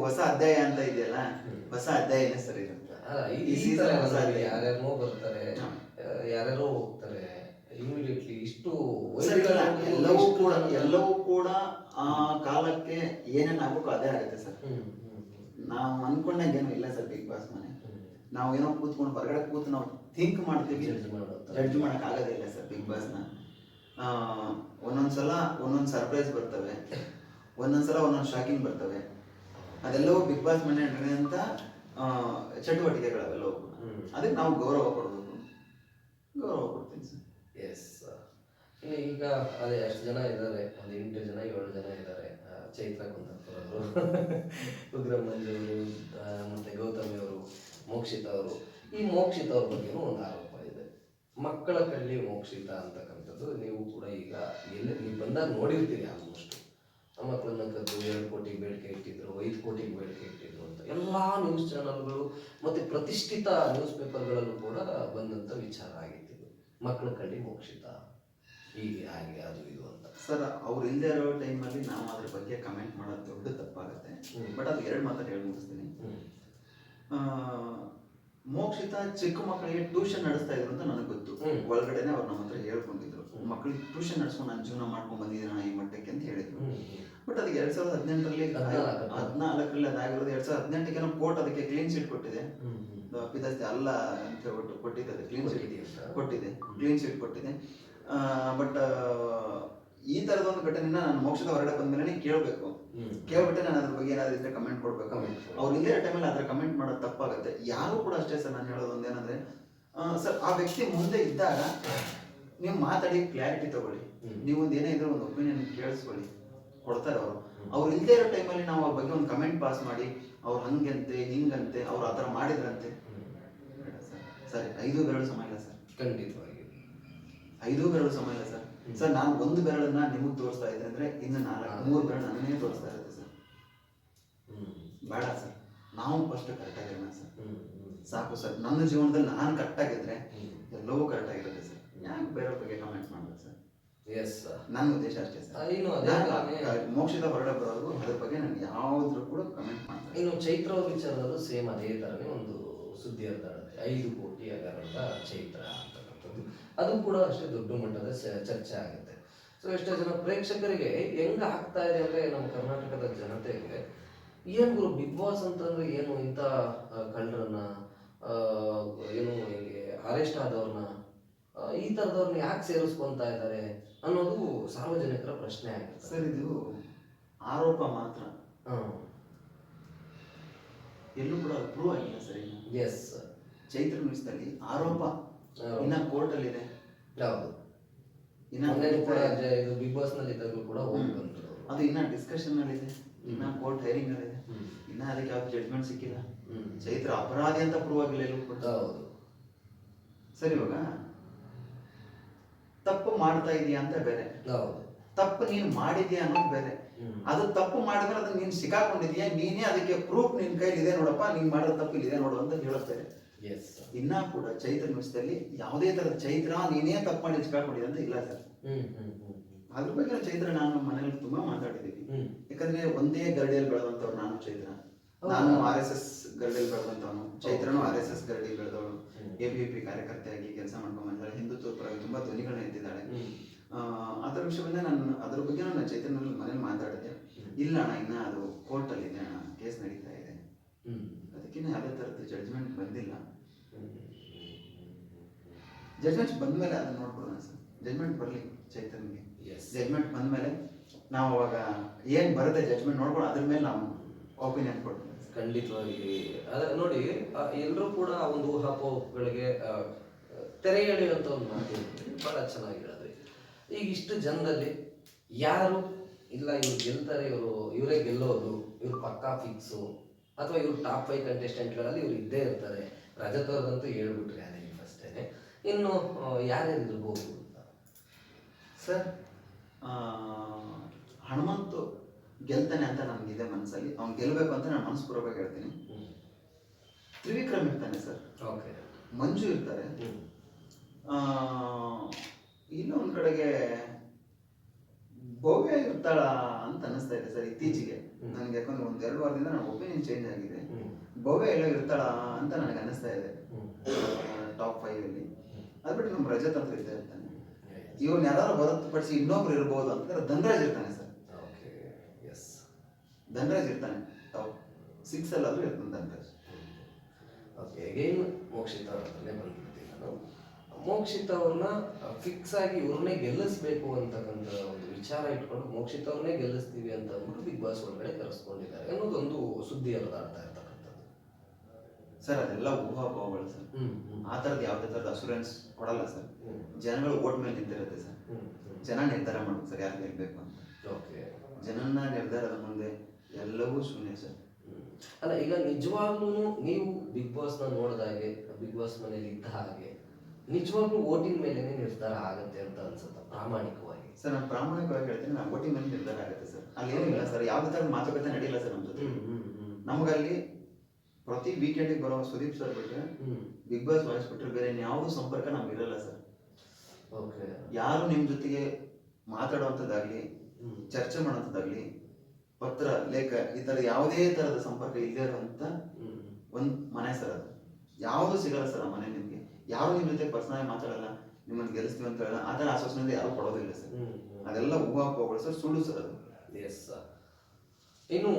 Speaker 2: ಹೊಸ ಅಧ್ಯಾಯ ಅಂತ ಇದೆಯಲ್ಲ. ಹೊಸ ಅಧ್ಯಾಯನೇ ಸರ್ ಇದು
Speaker 1: ಅಲ್ಲ, ಈ-
Speaker 2: ಈ
Speaker 1: ಈ
Speaker 2: season
Speaker 1: ತರ
Speaker 2: ಹೊಸ
Speaker 1: ಅಲ್ಲ,
Speaker 2: ಅಧ್ಯಾಯ.
Speaker 1: ಯಾರ್ಯಾರೋ ಬರ್ತಾರೆ
Speaker 2: ಹಾ.
Speaker 1: ಆ, ಯಾರ್ಯಾರೋ ಹೋಗ್ತಾರೆ ಇಮಿಡಿಯೇಟ್ಲಿ ಇಷ್ಟು
Speaker 2: ಸರ್, ಇಲ್ಲ,
Speaker 1: ವೈದಿಕ
Speaker 2: ಎಲ್ಲವೂ
Speaker 1: ಇಷ್ಟು
Speaker 2: ಕೂಡ ಎಲ್ಲವೂ ಕೂಡ ಆ ಕಾಲಕ್ಕೆ ಏನೇನ್ ಆಗ್ಬೇಕು ಅದೇ ಆಗುತ್ತೆ ಸರ್
Speaker 1: ಹ್ಮ್, ಹ್ಮ್, ಹ್ಮ್,
Speaker 2: ನಾವು ಅನ್ಕೊಂಡಂಗೆ ಏನು ಇಲ್ಲ ಸರ್ ಬಿಗ್ ಬಾಸ್ ಮನೆ
Speaker 1: ಹ್ಮ್.
Speaker 2: ನಾವು ಏನೋ ಕೂತ್ಕೊಂಡು ಹೊರಗಡೆ ಕೂತು ನಾವು ಥಿಂಕ್ ಮಾಡ್ತೀವಿ
Speaker 1: Judge ಮಾಡೋದು.
Speaker 2: ಜಡ್ಜ್ ಮಾಡಕ್ ಇಲ್ಲ ಸರ್ ಬಿಗ್ ಬಾಸ್ನ ಒಂದೊಂದ್ಸಲ ಒಂದೊಂದು ಸರ್ಪ್ರೈಸ್ ಬರ್ತವೆ ಒಂದೊಂದ್ಸಲ ಒಂದೊಂದು ಶಾಕಿಂಗ್ ಬರ್ತವೆ. ಅದೆಲ್ಲವೂ ಬಿಗ್ ಬಾಸ್ ಮನೆ ಅಂತ ಚಟುವಟಿಕೆಗಳವೆಲ್ಲ ಚಟುವಟಿಕೆಗಳವೆಲ್ಲವೂ ಅದಕ್ಕೆ ನಾವು ಗೌರವ ಕೊಡಬೇಕು ಗೌರವ ಕೊಡ್ತೀನಿ ಸರ್.
Speaker 1: ಎಸ್ ಇನ್ನು ಈಗ ಅದೇ ಎಷ್ಟು ಜನ ಇದ್ದಾರೆ ಒಂದು ಎಂಟು ಜನ ಏಳು ಜನ ಇದ್ದಾರೆ ಚೈತ್ರ ಕುಂದಪ್ಪರವರು ಉಗ್ರ ಮಂಜು ಅವರು ಆ, ಮತ್ತೆ ಗೌತಮಿ ಅವರು ಮೋಕ್ಷಿತ ಅವರು. ಈ ಮೋಕ್ಷಿತ ಅವ್ರ ಬಗ್ಗೆ ಒಂದು ಆರೋಪ ಇದೆ. ಮಕ್ಕಳ ಕಳ್ಳಿ ಮೋಕ್ಷಿತ ನೀವು ಕೂಡ ಈಗ ಎಲ್ಲ ನೀವು ಬಂದಾಗ ನೋಡಿರ್ತೀರಿ ಆಲ್ಮೋಸ್ಟ್ ಮಕ್ಕಳನ್ನ ಕದ್ದು ಎರಡು ಕೋಟಿಗೆ ಬೇಡಿಕೆ ಇಟ್ಟಿದ್ರು ಐದು ಕೋಟಿಗೆ ಬೇಡಿಕೆ ಇಟ್ಟಿದ್ರು ಅಂತ ಎಲ್ಲ ನ್ಯೂಸ್ ಚಾನಲ್ಗಳು ಮತ್ತೆ ಪ್ರತಿಷ್ಠಿತ ನ್ಯೂಸ್ ಪೇಪರ್ಗಳಲ್ಲೂ ಕೂಡ ಬಂದಂತ ವಿಚಾರ ಆಗಿತ್ತು. ಮಕ್ಕಳ ಕಳ್ಳಿ ಮೋಕ್ಷಿತ ಹೀಗೆ ಹಾಗೆ ಅದು ಇದು ಅಂತ
Speaker 2: ಸರ್ ಅವ್ರು ಇಲ್ಲದೆ ಇರೋ ಟೈಮಲ್ಲಿ ನಾವು ಅದ್ರ ಬಗ್ಗೆ ಕಮೆಂಟ್ ಮಾಡೋದು ದೊಡ್ಡ ತಪ್ಪಾಗುತ್ತೆ. ಬಟ್ ಅದು ಎರಡು ಮಾತಾಡಿ ಹೇಳಿ ಮುಗಿಸ್ತೀನಿ ಆ, ಮೋಕ್ಷಿತ ಚಿಕ್ಕ ಮಕ್ಕಳಿಗೆ ಟ್ಯೂಷನ್ ನಡೆಸ್ತಾ ಇದ್ರು ಅಂತ ನನಗೆ ಗೊತ್ತು. ಒಳಗಡೆನೆ ಅವ್ರು ನಮ್ಮ ಹತ್ರ ಹೇಳ್ಕೊಂಡಿದ್ರು. ಮಕ್ಕಳಿಗೆ ಟ್ಯೂಷನ್ ನಡೆಸ್ಕೊಂಡು ನಾನು ಜೀವನ ಮಾಡ್ಕೊಂಡು ಬಂದಿದ್ದೀನಿ ಈ ಮಟ್ಟಕ್ಕೆ ಅಂತ ಹೇಳಿದ್ರು. ಬಟ್ ಅದಕ್ಕೆ ಎರಡ್ ಸಾವಿರದ ಹದಿನೆಂಟರಲ್ಲಿ
Speaker 1: ಹದಿನಾಲ್ಕು.
Speaker 2: ಹದಿನಾಲ್ಕರಲ್ಲಿ ಅದಾಗಿರೋದು ಎರಡ್ ಸಾವಿರದ ಹದಿನೆಂಟಕ್ಕೆ ಕೋರ್ಟ್ ಅದಕ್ಕೆ ಕ್ಲೀನ್ ಶೀಟ್ ಕೊಟ್ಟಿದೆ.
Speaker 1: ಹ್ಮ್.
Speaker 2: ಅಲ್ಲ ಅಂತ ಹೇಳ್ಬಿಟ್ಟು ಕೊಟ್ಟಿದೆ ಅದು ಕ್ಲೀನ್ ಶೀಟ್? ಕೊಟ್ಟಿದೆ ಕ್ಲೀನ್ ಶೀಟ್ ಕೊಟ್ಟಿದೆ ಬಟ್ ಈ ತರದ ಒಂದು ಘಟನೆನ ನಾನು ಮೋಕ್ಷದ ಹೊರಗಡೆ ಬಂದ್ಮೇಲೆ ಕೇಳಬೇಕು ಕೇಳ್ಬಿಟ್ಟು ನಾನು ಅದ್ರ ಬಗ್ಗೆ ಏನಾದ್ರು ಇದ್ರೆ ಕಮೆಂಟ್ ಕೊಡ್ಬೇಕು. ಅವ್ರು ಇಲ್ಲೇ ಟೈಮಲ್ಲಿ ಅದ್ರ ಕಮೆಂಟ್ ಮಾಡೋದು ತಪ್ಪಾಗುತ್ತೆ ಯಾರು ಕೂಡ ಅಷ್ಟೇ ಸರ್ ನಾನು ಹೇಳೋದು ಒಂದೇನಂದ್ರೆ ಸರ್ ಆ ವ್ಯಕ್ತಿ ಮುಂದೆ ಇದ್ದಾಗ ನೀವು ಮಾತಾಡಿ ಕ್ಲಾರಿಟಿ ತಗೊಳ್ಳಿ. ನೀವು ಒಂದು ಏನೇ ಇದ್ರೆ ಒಂದು ಒಪಿನಿಯನ್ ಕೇಳಿಸ್ಕೊಳ್ಳಿ. ಕೊಡ್ತಾರೆ ಅವರು. ಅವ್ರು ಇಲ್ಲದೆ ಇರೋ ಟೈಮಲ್ಲಿ ನಾವು ಅವ್ರ ಬಗ್ಗೆ ಒಂದು ಕಮೆಂಟ್ ಪಾಸ್ ಮಾಡಿ ಅವ್ರು ಹಂಗಂತೆ ಹಿಂಗಂತೆ ಅವ್ರು ಆ ಥರ ಮಾಡಿದ್ರಂತೆ. ಸರ್ ಐದು ಬೆರಳು ಸಮಯ ಇಲ್ಲ ಸರ್.
Speaker 1: ಖಂಡಿತವಾಗಿ.
Speaker 2: ಐದು ಬೆರಳು ಸಮಯ ಇಲ್ಲ ಸರ್. ಸರ್ ನಾನು ಒಂದು ಬೆರಳನ್ನ ನಿಮಗೆ ತೋರಿಸ್ತಾ ಇದ್ದೆ ಅಂದ್ರೆ ಇನ್ನು ನಾಲ್ಕು ಮೂರು ಬೆರಳು ನನ್ನೇ ತೋರಿಸ್ತಾ ಇರುತ್ತೆ ಸರ್. ಬೇಡ ಸರ್. ನಾವು ಫಸ್ಟ್ ಕರೆಕ್ಟ್ ಆಗಿರೋಣ ಸರ್. ಸಾಕು ಸರ್. ನನ್ನ ಜೀವನದಲ್ಲಿ ನಾನು ಕರೆಕ್ಟ್ ಆಗಿದ್ರೆ ಎಲ್ಲವೂ ಕರೆಕ್ಟ್ ಆಗಿರುತ್ತೆ ಸರ್. ಯಾಕೆ ಬೇರೆ ಬಗ್ಗೆ ಕಮೆಂಟ್ಸ್ ಮಾಡ್ಬೇಕು ಸರ್
Speaker 1: ಎಸ್
Speaker 2: ನನ್ನ ಉದ್ದೇಶ ಅಷ್ಟೇ ಸರ್
Speaker 1: ಇನ್ನು ಅದೇ
Speaker 2: ನಾನು ಮೋಕ್ಷದ ಹೊರಗಡೆ ಬರೋದು ಅದ್ರ ಬಗ್ಗೆ ನಾನು ಯಾವ್ದ್ರ ಕೂಡ ಕಮೆಂಟ್ ಮಾಡ್ತೀನಿ.
Speaker 1: ಇನ್ನು ಚೈತ್ರ ಅವ್ರ ವಿಚಾರದಲ್ಲೂ ಸೇಮ್ ಅದೇ ತರನೇ ಒಂದು ಸುದ್ದಿ ಹರಿದಾಡುತ್ತೆ ಐದು ಕೋಟಿ ಅಗಾರಂತ ಚೈತ್ರ ಅಂತಕ್ಕಂಥದ್ದು. ಅದು ಕೂಡ ಅಷ್ಟೇ ದೊಡ್ಡ ಮಟ್ಟದ ಸ- ಚರ್ಚೆ ಆಗುತ್ತೆ. ಸೊ ಎಷ್ಟೋ ಜನ ಪ್ರೇಕ್ಷಕರಿಗೆ ಹೆಂಗ ಆಗ್ತಾ ಇದೆ ಅಂದ್ರೆ ನಮ್ಮ ಕರ್ನಾಟಕದ ಜನತೆಗೆ ಏನ್ ಗುರು ಬಿಗ್ ಬಾಸ್ ಅಂತಂದ್ರೆ ಏನು ಇಂಥ ಕಳ್ಳರನ್ನ ಏನು ಹೀಗೆ ಅರೆಸ್ಟ್ ಆದವ್ರನ್ನ ಈ ತರದವ್ರನ್ನ ಯಾಕೆ ಸೇರಿಸ್ಕೊಂತಾ ಇದ್ದಾರೆ ಅನ್ನೋದು ಸಾರ್ವಜನಿಕರ ಪ್ರಶ್ನೆ ಆಗುತ್ತೆ
Speaker 2: ಸರ್ ಇದು ಆರೋಪ ಮಾತ್ರ. ಎಲ್ಲೂ ಕೂಡ ಪ್ರೂವ್ ಆಗಿಲ್ಲ ಸರ್
Speaker 1: ಎಸ್
Speaker 2: ಚೈತ್ರ ನ್ಯೂಸ್ನಲ್ಲಿ ಆರೋಪ ಇನ್ನ ಕೋರ್ಟ್ ಅಲ್ಲಿ ಇದೆ
Speaker 1: ಹೌದು
Speaker 2: ಇದೆ.
Speaker 1: ಬಿಗ್ ಬಾಸ್ನಲ್ಲಿ ಇದ್ದಾಗಲೂ ಕೂಡ.
Speaker 2: ಅದು ಇನ್ನ ಡಿಸ್ಕಷನ್ ಅಲ್ಲಿ ಇದೆ. ಇನ್ನ ಕೋರ್ಟ್ ಹೈರಿಂಗ್ ಅಲ್ಲಿ ಇದೆ. ಇನ್ನ ಅದಕ್ಕೆ ಯಾವ್ದು ಜಡ್ಜ್ಮೆಂಟ್ ಸಿಕ್ಕಿಲ್ಲ. ಚೈತ್ರ ಅಪರಾಧಿ ಅಂತ ಪ್ರೂವ್ ಆಗಿಲ್ಲ ಎಲ್ಲೂ ಕೂಡ.
Speaker 1: ಹೌದು.
Speaker 2: ಸರ್ ಇವಾಗ ತಪ್ಪು ಮಾಡ್ತಾ ಇದೀಯಾ ಅಂತ ಬೇರೆ. ತಪ್ಪು ನೀನು ಮಾಡಿದ್ಯಾ ಅನ್ನೋದು ಬೇರೆ. ಅದು ತಪ್ಪು ಮಾಡಿದ್ರೆ ಅದನ್ನ ನೀನ್ ಸಿಕ್ಕಾಕೊಂಡಿದ್ಯಾ ನೀನೇ ಅದಕ್ಕೆ ಪ್ರೂಫ್ ನಿನ್ ಕೈಲಿ ಇದೆ ನೋಡಪ್ಪ ನೀನ್ ಮಾಡಿದ ತಪ್ಪು ಇದೆ ನೋಡು ಅಂತ
Speaker 1: ಹೇಳುತ್ತೇನೆ
Speaker 2: ಇನ್ನ ಕೂಡ ಚೈತ್ರ ನಿಮಿಷದಲ್ಲಿ ಯಾವುದೇ ತರದ ಚೈತ್ರ ನೀನೇ ತಪ್ಪು ಮಾಡಿ ಸಿಕ್ಕಾಕೊಂಡಿದೆ ಅಂತ ಇಲ್ಲ ಸರ್
Speaker 1: ಹ್ಮ್ ಹ್ಮ್ ಹ್ಮ್
Speaker 2: ಅದ್ರ ಬಗ್ಗೆ ಚೈತ್ರ ನಾನು ನಮ್ಮ ಮನೇಲಿ ತುಂಬಾ
Speaker 1: ಮಾತಾಡಿದ್ದೀನಿ
Speaker 2: ಯಾಕಂದ್ರೆ ಒಂದೇ ಗರಡಿಯಲ್ಲಿ ಬೆಳೆದಂತವ್ರು ನಾನು ಚೈತ್ರ. ನಾನು ಆರ್ ಎಸ್ ಎಸ್ ಗರಡಿಯಲ್ಲಿ ಬೆಳೆದಂತವನು ಚೈತ್ರನು ಆರ್ ಎಸ್ ಎಸ್ ಗರಡಿಯಲ್ಲಿ ಬೆಳೆದವಳು
Speaker 1: ಹ್ಮ್.
Speaker 2: ಎ ಬಿ ಪಿ ಕಾರ್ಯಕರ್ತೆಯಾಗಿ ಕೆಲಸ ಮಾಡ್ಕೊಂಡು ಬಂದಿದ್ದಾಳೆ ಹಿಂದುತ್ವ ಪರವಾಗಿ ತುಂಬಾ ಧ್ವನಿಗಳನ್ನ ಎತ್ತಿದ್ದಾಳೆ. ಅದರ ವಿಷಯವನ್ನ ನಾನು ಅದ್ರ ಬಗ್ಗೆ ನಾನು ಚೈತನ್ಯ ಮನೇಲಿ ಮಾತಾಡಿದೆ. ಇಲ್ಲ ಅಣ್ಣ ಇನ್ನ ಅದು ಕೋರ್ಟ್ ಅಲ್ಲಿ ಇದೆ ಅಣ್ಣ. ಕೇಸ್ ನಡೀತಾ ಇದೆ. ಅದಕ್ಕಿನ್ನ ಯಾವುದೇ ತರದ ಜಡ್ಜ್ಮೆಂಟ್ ಬಂದಿಲ್ಲ. ಜಡ್ಜ್ಮೆಂಟ್ ಬಂದ್ಮೇಲೆ ಅದನ್ನ ನೋಡ್ಕೊಳ್ಳೋಣ ಸರ್. ಜಡ್ಜ್ಮೆಂಟ್ ಬರಲಿ ಚೈತನ್ಯಗೆ.
Speaker 1: ಎಸ್
Speaker 2: ಜಡ್ಜ್ಮೆಂಟ್ ಬಂದ್ಮೇಲೆ ನಾವು ಅವಾಗ ಏನ್ ಬರುತ್ತೆ ಜಡ್ಜ್ಮೆಂಟ್ ನೋಡ್ಕೊಳ್ಳೋ ಅದ್ರ ಮೇಲೆ ನಾವು ಒಪಿನಿಯನ್ ಕೊಡ್ತೀವಿ.
Speaker 1: ಖಂಡಿತವಾಗಿ. ಅದ ನೋಡಿ ಎಲ್ಲರೂ ಕೂಡ ಒಂದು ಊಹಾಪೋಹಗಳಿಗೆ ತೆರೆ ಎಳೆಯುವಂತ ಒಂದು ಮಾತು ಬಹಳ ಚೆನ್ನಾಗಿ ಹೇಳಿದ್ರಿ ಈಗ ಇಷ್ಟು ಜನದಲ್ಲಿ ಯಾರು ಇಲ್ಲ, ಇವ್ರು ಗೆಲ್ತಾರೆ, ಇವರು, ಇವರೇ ಗೆಲ್ಲೋದು, ಇವ್ರು ಪಕ್ಕಾ ಫಿಕ್ಸು ಅಥವಾ ಇವ್ರು ಟಾಪ್ ಫೈವ್ ಕಂಟೆಸ್ಟೆಂಟ್ಗಳಲ್ಲಿ ಇವ್ರು ಇದ್ದೇ ಇರ್ತಾರೆ. ರಜತ್ ಹೇಳ್ಬಿಟ್ರಿ ಅದೇ ಫಸ್ಟೇನೆ ಇನ್ನು ಯಾರ್ಯಾರು ಇರ್ಬೋದು ಅಂತ?
Speaker 2: ಸರ್ ಹನುಮಂತು ಗೆಲ್ತಾನೆ ಅಂತ ನನ್ಗಿದೆ ಮನಸ್ಸಲ್ಲಿ ಅವ್ನು ಗೆಲ್ಲಬೇಕು ಅಂತ ನಾನು ಮನಸ್ಪೂರ್ವಕ ಹೇಳ್ತೀನಿ. ತ್ರಿವಿಕ್ರಮ್ ಇರ್ತಾನೆ ಸರ್.
Speaker 1: ಓಕೆ.
Speaker 2: ಮಂಜು ಇರ್ತಾರೆ. ಆ, ಇನ್ನೂ ಒಂದ್ ಕಡೆಗೆ ಭವ್ಯ ಇರ್ತಾಳ ಅಂತ ಅನಿಸ್ತಾ ಇದೆ ಸರ್ ಇತ್ತೀಚೆಗೆ. ನನಗೆ ಯಾಕಂದ್ರೆ ಒಂದೆರಡು ಎರಡು ವಾರದಿಂದ ನನ್ನ ಒಪಿನಿಯನ್ ಚೇಂಜ್ ಆಗಿದೆ. ಭವ್ಯ ಎಲ್ಲ ಇರ್ತಾಳ ಅಂತ ನನಗೆ ಅನಿಸ್ತಾ ಇದೆ. ಟಾಪ್ ಫೈವ್ ಅಲ್ಲಿ. ಅದ್ಬಿಟ್ಟು ನಮ್ಮ ರಜತ್ ಅಂತ ಇದ್ದೇ ಇರ್ತಾನೆ. ಇವನ್ ಯಾರು ಹೊರತುಪಡಿಸಿ ಇನ್ನೊಬ್ರು ಇರ್ಬೋದು ಅಂತಂದ್ರೆ ಧನರಾಜ್ ಇರ್ತಾನೆ ಸರ್. ಧನರಾಜ್ ಇರ್ತಾನೆ. ತಾವು ಸಿಕ್ಸ್ ಅಲ್ಲಾದ್ರೂ ಇರ್ತಾನೆ ಧನರಾಜ್.
Speaker 1: ಓಕೆ ಅಗೈನ್ ಮೋಕ್ಷಿತ ಅವ್ರ ಹತ್ರನೇ ಬಂದ್ಬಿಡ್ತೀನಿ ನಾನು. ಮೋಕ್ಷಿತ ಅವ್ರನ್ನ ಫಿಕ್ಸ್ ಆಗಿ ಇವ್ರನ್ನೇ ಗೆಲ್ಲಿಸ್ಬೇಕು ಅಂತಕ್ಕಂಥ ಒಂದು ವಿಚಾರ ಇಟ್ಕೊಂಡು ಮೋಕ್ಷಿತ ಅವ್ರನ್ನೇ ಗೆಲ್ಲಿಸ್ತೀವಿ ಅಂತ ಅಂದ್ಬಿಟ್ಟು ಬಿಗ್ ಬಾಸ್ ಒಳಗಡೆ ಕರೆಸ್ಕೊಂಡಿದ್ದಾರೆ ಅನ್ನೋದೊಂದು ಸುದ್ದಿ ಹರಿದಾಡ್ತಾ ಇರ್ತಕ್ಕಂಥದ್ದು
Speaker 2: ಸರ್ ಅದೆಲ್ಲ ಊಹಾಭಾವಗಳು ಸರ್ ಆ ಥರದ ಯಾವುದೇ ಥರದ ಅಸೂರೆನ್ಸ್ ಕೊಡಲ್ಲ ಸರ್ ಜನಗಳು ಓಟ್ ಮೇಲೆ ನಿಂತಿರುತ್ತೆ ಸರ್ ಜನ ನಿರ್ಧಾರ ಮಾಡ್ಬೇಕು ಸರ್ ಯಾರು ಗೆಲ್ಬೇಕು ಅಂತ.
Speaker 1: ಓಕೆ
Speaker 2: ಜನನ ನಿರ್ಧಾರದ ಮುಂದೆ ಎಲ್ಲವೂ ಶೂನ್ಯ ಸರ್.
Speaker 1: ಅಲ್ಲ ಈಗ ನಿಜವಾಗ್ಲೂ ನೀವು ಬಿಗ್ ಬಾಸ್ನ ನೋಡಿದಾಗೆ ಬಿಗ್ ಬಾಸ್ ಮನೇಲಿ ಇದ್ದ ಹಾಗೆ ನಿಜವಾಗ್ಲೂ ಓಟಿನ ಮೇಲೆನೆ ನಿರ್ಧಾರ ಆಗತ್ತೆ ಅಂತ ಅನ್ಸುತ್ತೆ ಪ್ರಾಮಾಣಿಕವಾಗಿ?
Speaker 2: ಸರ್ ನಾನು ಪ್ರಾಮಾಣಿಕವಾಗಿ ಹೇಳ್ತೀನಿ ನಾನು ಓಟಿನ ಮೇಲೆ ನಿರ್ಧಾರ ಆಗುತ್ತೆ ಸರ್. ಅಲ್ಲಿ ಏನಿಲ್ಲ ಸರ್ ಯಾವ್ದು ಥರ ಮಾತುಕತೆ ನಡೆಯಲ್ಲ ಸರ್ ನಮ್ಮ ಜೊತೆ. ನಮಗಲ್ಲಿ ಪ್ರತಿ ವೀಕೆಂಡಿಗೆ ಬರೋ ಸುದೀಪ್ ಸರ್
Speaker 1: ಬಿಟ್ಟರೆ
Speaker 2: ಬಿಗ್ ಬಾಸ್ ವಾಯ್ಸ್ ಬಿಟ್ರೆ ಬೇರೆ ಯಾವುದು ಸಂಪರ್ಕ ನಮ್ಗೆ ಇರಲ್ಲ ಸರ್.
Speaker 1: ಓಕೆ
Speaker 2: ಯಾರು ನಿಮ್ಮ ಜೊತೆಗೆ ಮಾತಾಡುವಂಥದ್ದಾಗ್ಲಿ ಚರ್ಚೆ ಮಾಡೋಂಥದ್ದಾಗ್ಲಿ ಪತ್ರ ಲೇಖ ಈ ಥರ ಯಾವುದೇ ಥರದ ಸಂಪರ್ಕ ಇಲ್ಲದೆ ಇರುವಂಥ ಒಂದ್ ಮನೆ ಸರ್ ಅದು. ಯಾವುದು ಸಿಗಲ್ಲ ಸರ್ ಆ ಮನೆ ನಿಮಗೆ. ಯಾರು ನಿಮ್ಮ ಜೊತೆ ಪರ್ಸನಲ್ ಮಾತಾಡಲ್ಲ ನಿಮ್ಮನ್ನು ಗೆಲ್ಲಿಸ್ತೀವಿ ಅಂತ ಹೇಳಲ್ಲ ಆ ಥರ ಆಶ್ವಾಸನೆ ಯಾರು ಕೊಡೋದಿಲ್ಲ ಸರ್. ಅದೆಲ್ಲ ಹೂವಾಪಗಳು ಸರ್ ಸುಳ್ಳು ಸರ್ ಅದು.
Speaker 1: ಎಸ್ ಇನ್ನು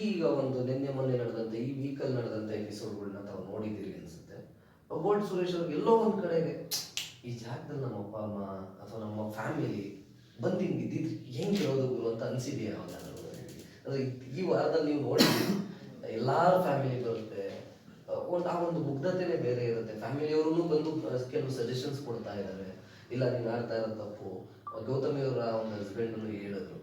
Speaker 1: ಈಗ ಒಂದು ನಿನ್ನೆ ಮೊನ್ನೆ ನಡೆದಂಥ ಈ ವೀಕಲ್ ನಡೆದಂತ ಎಪಿಸೋಡ್ಗಳನ್ನ ತಾವು ನೋಡಿದ್ದೀರಿ ಅನ್ಸುತ್ತೆ. ಗೋಲ್ಡ್ ಸುರೇಶ್ ಅವ್ರಿಗೆ ಎಲ್ಲೋ ಒಂದ್ ಕಡೆಗೆ ಈ ಜಾಗದಲ್ಲಿ ನಮ್ಮ ಅಪ್ಪ ಅಮ್ಮ ಅಥವಾ ನಮ್ಮ ಫ್ಯಾಮಿಲಿ ಬಂದು ಹಿಂಗೆ ಇದ್ದಿದ್ದು ಹೆಂಗ್ ಇರೋದು ಗುರು ಅಂತ ಅನ್ಸಿದೆಯಾ ಯಾವಾಗಾದ್ರೂ? ಅಂದ್ರೆ ಈ ವಾರದಲ್ಲಿ ನೀವು ನೋಡಿ ಎಲ್ಲಾರ ಫ್ಯಾಮಿಲಿ ಬರುತ್ತೆ ಒಂದು ಆ ಒಂದು ಮುಗ್ಧತೆನೇ ಬೇರೆ ಇರುತ್ತೆ. ಫ್ಯಾಮಿಲಿಯವರು ಬಂದು ಕೆಲವು ಸಜೆಷನ್ಸ್ ಕೊಡ್ತಾ ಇದ್ದಾರೆ ಇಲ್ಲ ನೀನು ಆಡ್ತಾ ಇರೋ ತಪ್ಪು. ಗೌತಮಿ ಅವರ ಒಂದು ಹಸ್ಬೆಂಡ್ ಹೇಳಿದ್ರು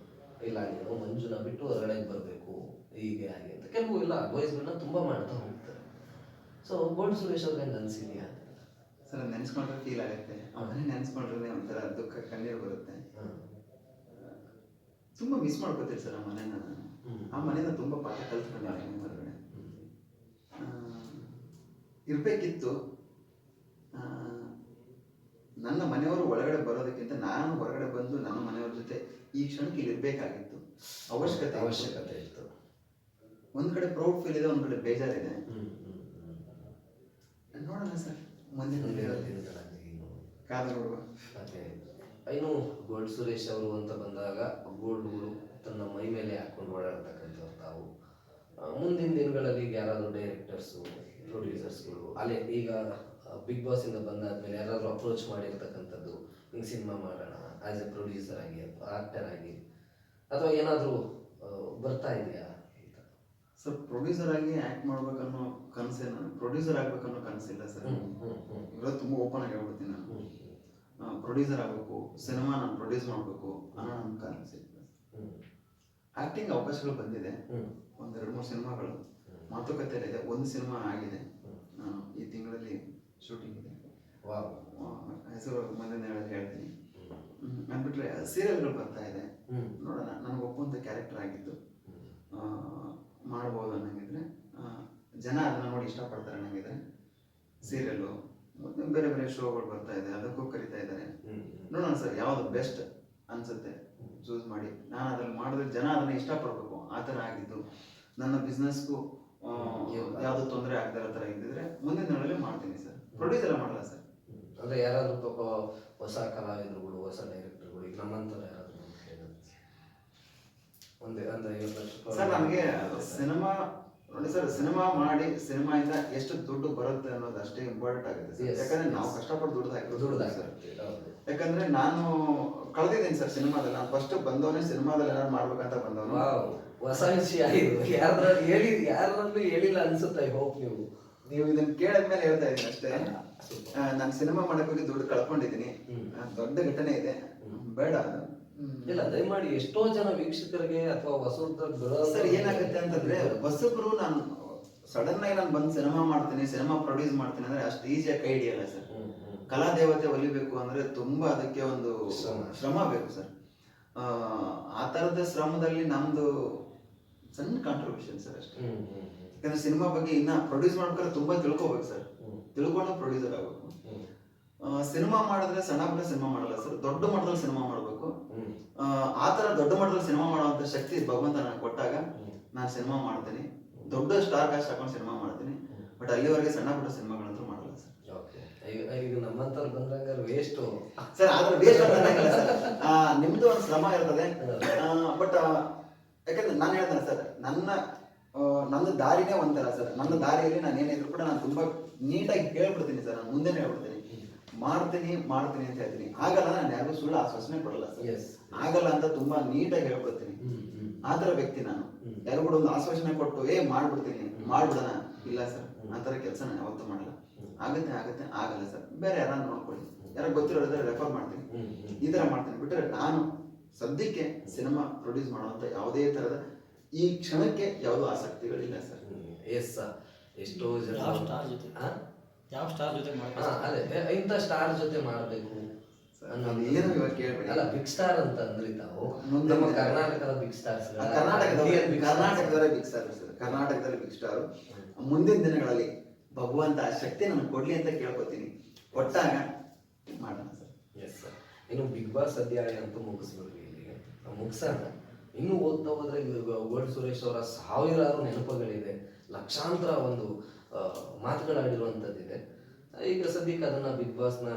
Speaker 1: ಇಲ್ಲ ನೀನು ಮಂಜುನ ಬಿಟ್ಟು ಹೊರಗಡೆ ಬರಬೇಕು ಹೀಗೆ ಹಾಗೆ ಅಂತ. ಕೆಲವು ಇಲ್ಲ ಅಡ್ವೈಸ್ಗಳನ್ನ ತುಂಬ ಮಾಡ್ತಾ ಹೋಗ್ತಾರೆ. ಸೊ ಗೋಲ್ಡ್ ಸುರೇಶ್ ಅವ್ರಿಗೆ ಹೆಂಗೆ ಅನಿಸಿದ್ಯಾ?
Speaker 2: ಸರ್ ನೆನೆಸ್ಕೊಂಡ್ರೆ ಫೀಲ್ ಆಗುತ್ತೆ. ಅವನೇ ನೆನೆಸ್ಕೊಂಡ್ರೆ ಒಂಥರ ದುಃಖ ಕಣ್ಣೀರು ಬರುತ್ತೆ. ತುಂಬಾ ಮಿಸ್ ಮಾಡ್ಕೋತೀರಿ ಸರ್ ಆ ಮನೆನ ನಾನು. ಆ ಮನೆನ ತುಂಬ ಪಾಠ ಕಲ್ತ್ಕೊಂಡೆ ಹೊರಗಡೆ. ಇರಬೇಕಿತ್ತು. ನನ್ನ ಮನೆಯವರು ಒಳಗಡೆ ಬರೋದಕ್ಕಿಂತ ನಾನು ಹೊರಗಡೆ ಬಂದು ನನ್ನ ಮನೆಯವ್ರ ಜೊತೆ ಈ ಕ್ಷಣಕ್ಕೆ ಇಲ್ಲಿ ಇರಬೇಕಾಗಿತ್ತು. ಅವಶ್ಯಕತೆ
Speaker 1: ಅವಶ್ಯಕತೆ ಇತ್ತು.
Speaker 2: ಒಂದ್ ಕಡೆ ಪ್ರೌಡ್ ಫೀಲ್ ಇದೆ ಒಂದ್ ಕಡೆ ಬೇಜಾರಿದೆ. ನೋಡೋಣ ಸರ್. ಮುಂದಿನ ಕಾದು ನೋಡುವ.
Speaker 1: ಇನ್ನು ಗೋಲ್ಡ್ ಸುರೇಶ್ ಅವರು ಅಂತ ಬಂದಾಗ ಗೋಲ್ಡ್ಗಳು ತನ್ನ ಮೈ ಮೇಲೆ ಹಾಕೊಂಡು ಓಡಾಡ್ತಕ್ಕಂಥವ್ರು ತಾವು. ಮುಂದಿನ ದಿನಗಳಲ್ಲಿ ಈಗ ಯಾರಾದರೂ ಡೈರೆಕ್ಟರ್ಸು ಪ್ರೊಡ್ಯೂಸರ್ಸ್ಗಳು ಅಲ್ಲೇ ಈಗ ಬಿಗ್ ಬಾಸಿಂದ ಇಂದ ಬಂದಾದ್ಮೇಲೆ ಯಾರಾದರೂ ಅಪ್ರೋಚ್ ಮಾಡಿರ್ತಕ್ಕಂಥದ್ದು ಹಿಂಗೆ ಸಿನಿಮಾ ಮಾಡೋಣ ಆ್ಯಸ್ ಎ ಪ್ರೊಡ್ಯೂಸರ್ ಆಗಿ ಆ್ಯಕ್ಟರ್ ಆಗಿ ಅಥವಾ ಏನಾದರೂ ಬರ್ತಾ ಇದೆಯಾ? ಅಂತ
Speaker 2: ಸರ್ ಪ್ರೊಡ್ಯೂಸರ್ ಆಗಿ ಆ್ಯಕ್ಟ್ ಮಾಡ್ಬೇಕನ್ನೋ ಕನಸೇನ ಪ್ರೊಡ್ಯೂಸರ್ ಆಗ್ಬೇಕನ್ನೋ ಕನಸಿಲ್ಲ ಸರ್. ಇವಾಗ ತುಂಬಾ ಓಪನ್ ಆಗಿ ಹೇಳ್ಬಿಡ್ತೀನಿ ನಾನು. ಪ್ರೊಡ್ಯೂಸರ್ ಆಗಬೇಕು ಸಿನಿಮಾ ನಾನು ಪ್ರೊಡ್ಯೂಸ್ ಮಾಡಬೇಕು ಅನ್ನೋ ನನ್ನ
Speaker 1: ಹ್ಮ್,
Speaker 2: ಆಕ್ಟಿಂಗ್ ಅವಕಾಶಗಳು ಬಂದಿದೆ. ಒಂದೆರಡು ಮೂರು ಸಿನಿಮಾಗಳು. ಮಾತುಕತೆಯಲ್ಲಿದೆ ಒಂದು ಸಿನಿಮಾ ಆಗಿದೆ. ಈ ತಿಂಗಳಲ್ಲಿ ಶೂಟಿಂಗ್ ಇದೆ. ಹೆಸರು ಹೇಳೋದು ಹೇಳ್ತೀನಿ. ಅಂದ್ಬಿಟ್ರೆ ಸೀರಿಯಲ್ಗಳು ಬರ್ತಾ ಇದೆ. ನೋಡೋಣ. ನನಗೆ ಒಪ್ಪುವಂಥ ಕ್ಯಾರೆಕ್ಟರ್ ಆಗಿದ್ದು. ಮಾಡ್ಬೋದು ಅನ್ನಂಗಿದ್ರೆ ಜನ ಅದನ್ನ ನೋಡಿ ಇಷ್ಟಪಡ್ತಾರೆ ಅನ್ನಂಗಿದ್ರೆ ಸೀರಿಯಲ್ಲು. ಬೇರೆ ಬೇರೆ ಶೋಗಳು ಬರ್ತಾ ಇದೆ ಅದಕ್ಕೂ ಕರಿತಾ ಇದ್ದಾರೆ. ನೋಡೋಣ ಸರ್ ಯಾವ್ದು ಬೆಸ್ಟ್ ಅನ್ಸುತ್ತೆ? ಚೂಸ್ ಮಾಡಿ. ನಾನು ಅದ್ರಲ್ಲಿ ಮಾಡಿದ್ರೆ ಜನ ಅದನ್ನ ಇಷ್ಟಪಡ್ಬೇಕು ಆ ಥರ ಆಗಿದ್ದು. ನನ್ನ ಬಿಸ್ನೆಸ್ಗೂ ಯಾವುದು ತೊಂದರೆ ಆಗದ ಥರ ಇದ್ದಿದ್ರೆ ಮುಂದಿನ ದಿನಗಳಲ್ಲಿ ಮಾಡ್ತೀನಿ ಸರ್. ಪ್ರೊಡ್ಯೂಸ್ ಎಲ್ಲ ಮಾಡಲ್ಲ ಸರ್.
Speaker 1: ಅಂದ್ರೆ ಯಾರಾದ್ರೂ ಪಾಪ ಹೊಸ ಕಲಾವಿದರುಗಳು ಹೊಸ ಡೈರೆಕ್ಟರ್ಗಳು ಈಗ ನಮ್ಮಂತರ ಯಾರಾದ್ರೂ ಒಂದೇ ಅಂದ್ರೆ
Speaker 2: ಸರ್ ನನಗೆ ಸಿನಿಮಾ ನೋಡಿ ಸರ್ ಸಿನಿಮಾ ಮಾಡಿ ಸಿನಿಮಾಯಿಂದ ಎಷ್ಟು ದುಡ್ಡು ಬರುತ್ತೆ ಅನ್ನೋದು ಅಷ್ಟೇ ಇಂಪಾರ್ಟೆಂಟ್ ಆಗುತ್ತೆ ಸರ್.
Speaker 1: Yes,
Speaker 2: ಯಾಕಂದ್ರೆ ನಾವು ಕಷ್ಟಪಟ್ಟು ದುಡ್ಡು ಹಾಕಿ
Speaker 1: ದುಡ್ಡು
Speaker 2: ಸರ್.
Speaker 1: ಹಾಕಿರ್ತೀವಿ, ಹೌದು.
Speaker 2: ಯಾಕಂದ್ರೆ ನಾನು ಕಳೆದಿದ್ದೀನಿ ಸರ್ ಸಿನಿಮಾದಲ್ಲಿ. ನಾನು ಫಸ್ಟ್ ಬಂದವನೇ ಸಿನಿಮಾದಲ್ಲಿ ಏನಾದ್ರು ಮಾಡ್ಬೇಕಂತ ಬಂದವನು.
Speaker 1: ವಾವ್ ಹೊಸ ವಿಷಯ ಇದು. ಹೇಳಿ ಯಾರಲ್ಲೂ ಹೇಳಿಲ್ಲ ಅನ್ಸುತ್ತೆ ಐ ಹೋಪ್ ನೀವು?
Speaker 2: ನೀವು ಇದನ್ನ ಕೇಳಿದ್ಮೇಲೆ ಹೇಳ್ತಾ ಇದ್ದೀನಿ ಅಷ್ಟೇ. ನಾನು ಸಿನಿಮಾ ಮಾಡಕ್ ಹೋಗಿ ದುಡ್ಡು ಕಳ್ಕೊಂಡಿದ್ದೀನಿ.
Speaker 1: ಹ್ಮ್.
Speaker 2: ಆ, ದೊಡ್ಡ ಘಟನೆ ಇದೆ. ಬೇಡ.
Speaker 1: ಇಲ್ಲ ದಯಮಾಡಿ ಎಷ್ಟೋ ಜನ ವೀಕ್ಷಕರಿಗೆ ಅಥವಾ ಹೊಸ
Speaker 2: ಸರ್ ಏನಾಗುತ್ತೆ ಅಂತಂದ್ರೆ ಹೊಸಬ್ರು ನಾನು ಸಡನ್ ಆಗಿ ನಾನು ಬಂದು ಸಿನಿಮಾ ಮಾಡ್ತೀನಿ ಸಿನಿಮಾ ಪ್ರೊಡ್ಯೂಸ್ ಮಾಡ್ತೀನಿ ಅಂದ್ರೆ ಅಷ್ಟು ಈಸಿಯಾಗಿ ಕೈ ಹಿಡಿಯಲ್ಲ ಸರ್. ಕಲಾ ದೇವತೆ ಒಲಿಬೇಕು ಅಂದ್ರೆ ತುಂಬಾ ಅದಕ್ಕೆ ಒಂದು
Speaker 1: ಶ್ರಮ.
Speaker 2: ಬೇಕು ಸರ್. ಆ, ಆ ತರದ ಶ್ರಮದಲ್ಲಿ ನಮ್ದು ಸಣ್ಣ ಕಾಂಟ್ರಿಬ್ಯೂಷನ್ ಸರ್ ಅಷ್ಟೇ. ಯಾಕಂದ್ರೆ ಸಿನಿಮಾ ಬಗ್ಗೆ ಇನ್ನ ಪ್ರೊಡ್ಯೂಸ್ ಮಾಡ್ಬೇಕಾದ್ರೆ ತುಂಬಾ ತಿಳ್ಕೊಬೇಕು ಸರ್. ತಿಳ್ಕೊಂಡು ಪ್ರೊಡ್ಯೂಸರ್ ಆಗಬೇಕು. ಸಿನಿಮಾ ಮಾಡಿದ್ರೆ ಸಣ್ಣ ಪುಟ್ಟ ಸಿನಿಮಾ ಮಾಡಲ್ಲ ಸರ್ ದೊಡ್ಡ ಮಟ್ಟದಲ್ಲಿ ಸಿನಿಮಾ ಮಾಡಬೇಕು. ಆ ತರ ದೊಡ್ಡ ಮಟ್ಟದಲ್ಲಿ ಸಿನಿಮಾ ಮಾಡುವಂತ ಶಕ್ತಿ ಭಗವಂತ ನನಗೆ ಕೊಟ್ಟಾಗ ನಾನು ಸಿನಿಮಾ ಮಾಡ್ತೀನಿ. ದೊಡ್ಡ ಸ್ಟಾರ್ ಕಾಸ್ಟ್ ಹಾಕೊಂಡು ಸಿನಿಮಾ ಮಾಡ್ತೀನಿ. ಬಟ್ ಅಲ್ಲಿವರೆಗೆ ಸಣ್ಣ ಪುಟ್ಟ ಸಿನಿಮಾಗಳಂತೂ ಮಾಡಲ್ಲ ಸರ್.
Speaker 1: ಈಗ ನಮ್ಮಂತವ್ರು ಬಂದಾಗ ವೇಸ್ಟ್
Speaker 2: ಸರ್ ಆದ್ರೆ ವೇಸ್ಟ್ ಅಂತ ಅನ್ನಂಗಿಲ್ಲ ಸರ್. ನಿಮ್ದು ಒಂದು ಶ್ರಮ ಇರ್ತದೆ. ಬಟ್ ಯಾಕಂದ್ರೆ ನಾನು ಹೇಳ್ತೇನೆ ಸರ್ ನನ್ನ ನನ್ನ ದಾರಿನೇ ಒಂಥರ ಸರ್. ನನ್ನ ದಾರಿಯಲ್ಲಿ ನಾನು ಏನಿದ್ರು ಕೂಡ ನಾನು ತುಂಬಾ ನೀಟಾಗಿ ಹೇಳ್ಬಿಡ್ತೀನಿ ಸರ್ ನಾನು ಮುಂದೆನೇ ಹೇಳ್ಬಿಡ್ತೀನಿ. ಮಾಡ್ತೀನಿ ಮಾಡ್ತೀನಿ ಅಂತ ಹೇಳ್ತೀನಿ. ಆಗಲ್ಲ ನಾನು ಯಾರಿಗೂ ಸುಳ್ಳು ಆಶ್ವಾಸನೆ ಕೊಡಲ್ಲ ಸರ್.
Speaker 1: ಎಸ್
Speaker 2: ಆಗಲ್ಲ ಅಂತ ತುಂಬಾ ನೀಟಾಗಿ ಹೇಳ್ಕೊಡ್ತೀನಿ. ಆ ತರ ವ್ಯಕ್ತಿ ನಾನು. ಯಾರು ಕೂಡ ಒಂದು ಆಶ್ವಾಸನೆ ಕೊಟ್ಟು ಏ ಮಾಡ್ಬಿಡ್ತೀನಿ ಮಾಡ್ಬಿಡೋಣ. ಇಲ್ಲ ಸರ್. ಆ ತರ ಕೆಲಸ ನಾನು ಯಾವತ್ತೂ ಮಾಡಲ್ಲ. ಆಗುತ್ತೆ ಆಗುತ್ತೆ ಆಗಲ್ಲ ಸರ್. ಬೇರೆ ಯಾರನ್ನ ನೋಡ್ಕೊಳ್ಳಿ. ಯಾರು ಗೊತ್ತಿರೋದ್ರೆ ರೆಫರ್ ಮಾಡ್ತೀನಿ. ಈ ತರ ಮಾಡ್ತೀನಿ. ಬಿಟ್ಟರೆ ನಾನು ಸದ್ಯಕ್ಕೆ ಸಿನಿಮಾ ಪ್ರೊಡ್ಯೂಸ್ ಮಾಡುವಂತ ಯಾವುದೇ ತರದ ಈ ಕ್ಷಣಕ್ಕೆ ಯಾವುದೂ ಆಸಕ್ತಿಗಳಿಲ್ಲ ಸರ್.
Speaker 1: ಎಸ್ ಎಷ್ಟೋ ಜನ
Speaker 3: ಯಾವ ಸ್ಟಾರ್ ಜೊತೆ ಸ್ಟಾರ್
Speaker 1: ಹಾ,
Speaker 3: ಮಾಡ್ಬೇಕು
Speaker 1: ಅದೇ ಇಂಥ ಸ್ಟಾರ್ ಜೊತೆ ಮಾಡಬೇಕು. ಅನ್ನೋದು.
Speaker 2: ಏನು ಇವಾಗ ಕೇಳ್ಬೇಡಿ.
Speaker 1: ಅಲ್ಲ ಬಿಗ್ ಸ್ಟಾರ್ ಅಂತ ಅಂದ್ರಿ ತಾವು
Speaker 2: ಮುಂದೆ
Speaker 1: ನಮ್ಮ
Speaker 2: ಇದೆ.
Speaker 1: ಕರ್ನಾಟಕದ ಬಿಗ್ ಸ್ಟಾರ್ಸ್
Speaker 2: ಆ ಕರ್ನಾಟಕದವರೇ ಕರ್ನಾಟಕದವರೇ ಬಿಗ್ ಸ್ಟಾರ್ ಸರ್. ಕರ್ನಾಟಕದಲ್ಲಿ ಬಿಗ್ ಸ್ಟಾರ್ ಮುಂದಿನ ದಿನಗಳಲ್ಲಿ ಭಗವಂತ ಆ ಶಕ್ತಿ ನಮ್ಗೆ ಕೊಡ್ಲಿ ಅಂತ ಕೇಳ್ಕೊತೀನಿ. ಕೊಟ್ಟಾಗ ಮಾಡೋಣ ಸರ್.
Speaker 1: ಎಸ್ ಸರ್ ಇನ್ನು ಬಿಗ್ ಬಾಸ್ ಅಧ್ಯಾಯ ಅಂತೂ ಮುಗಿಸ್ಬಿಡ್ರಿ ಇಲ್ಲಿಗೆ ನಾವು ಮುಗಿಸೋಣ. ಇನ್ನು ಓದ್ತಾ ಹೋದ್ರೆ ಗೋಲ್ಡ್ ಸುರೇಶ್ ಅವರ ಸಾವಿರಾರು ನೆನಪುಗಳಿದೆ. ಲಕ್ಷಾಂತರ ಒಂದು ಮಾತುಗಳಾಡಿರುವಂಥದ್ದಿದೆ. ಈಗ ಸದ್ಯಕ್ಕೆ ಅದನ್ನ ಬಿಗ್ ಬಾಸ್ನ